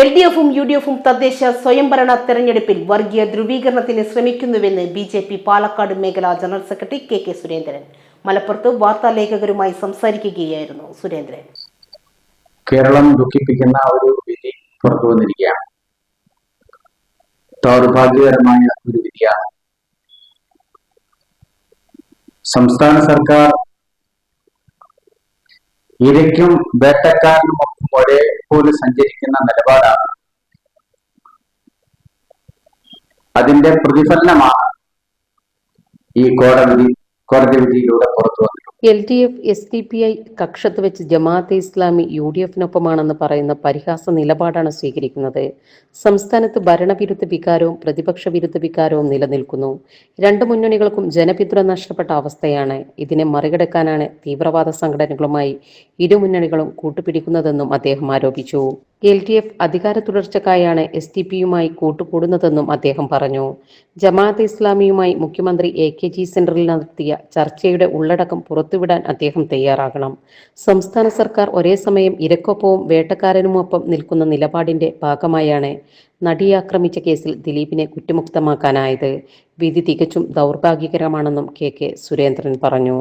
L D എഫും U D എഫും തദ്ദേശ സ്വയംഭരണ തെരഞ്ഞെടുപ്പിൽ വർഗീയ ധ്രുവീകരണത്തിന് ശ്രമിക്കുന്നുവെന്ന് ബി ജെ പി പാലക്കാട് മേഖലാ general secretary K K Surendran. മലപ്പുറത്ത് വാർത്താലേഖകരുമായി സംസാരിക്കുകയായിരുന്നു സുരേന്ദ്രൻ. കേരളം ദുഃഖിപ്പിക്കുന്ന ഒരു വിധി പുറത്തു വന്നിരിക്കുകയാണ്. ദൗർഭാഗ്യകരമായ ഒരു വിധിയാണ്. സംസ്ഥാന സർക്കാർ ഇരയ്ക്കും വേട്ടക്കാരനുമൊപ്പം ഒരേപോലെ സഞ്ചരിക്കുന്ന നിലപാടാണ്. അതിന്റെ പ്രതിഫലനമാണ് ഈ കോടതി കോടതി വിധിയിലൂടെ പുറത്തു വന്നത് L D F S D P I കക്ഷത്ത് വെച്ച് ജമാഅത്തെ ഇസ്ലാമി യു ഡി എഫിനൊപ്പമാണെന്ന് പറയുന്ന പരിഹാസ നിലപാടാണ് സ്വീകരിക്കുന്നത്. സംസ്ഥാനത്ത് ഭരണവിരുദ്ധ വികാരവും പ്രതിപക്ഷ വിരുദ്ധ വികാരവും നിലനിൽക്കുന്നു. രണ്ട് മുന്നണികൾക്കും ജനപിന്തുണ നഷ്ടപ്പെട്ട അവസ്ഥയാണ് ഇതിനെ മറികടക്കാനാണ് തീവ്രവാദ സംഘടനകളുമായി ഇരു മുന്നണികളും കൂട്ടുപിടിക്കുന്നതെന്നും അദ്ദേഹം ആരോപിച്ചു. എൽ ഡി എഫ് അധികാര തുടർച്ചക്കായാണ് എസ് ഡി പിയുമായി കൂട്ടുകൂടുന്നതെന്നും അദ്ദേഹം പറഞ്ഞു. ജമാഅത്ത് ഇസ്ലാമിയുമായി മുഖ്യമന്ത്രി എ കെ ജി സെന്ററിൽ നടത്തിയ ചർച്ചയുടെ ഉള്ളടക്കം പുറത്തുവിടാൻ അദ്ദേഹം തയ്യാറാകണം. സംസ്ഥാന സർക്കാർ ഒരേ സമയം ഇരക്കൊപ്പവും വേട്ടക്കാരനുമൊപ്പം നിൽക്കുന്ന നിലപാടിന്റെ ഭാഗമായാണ് നടിയാക്രമിച്ച കേസിൽ ദിലീപിനെ കുറ്റമുക്തമാക്കാനായത്. വിധി തികച്ചും ദൗർഭാഗ്യകരമാണെന്നും കെ കെ സുരേന്ദ്രൻ പറഞ്ഞു.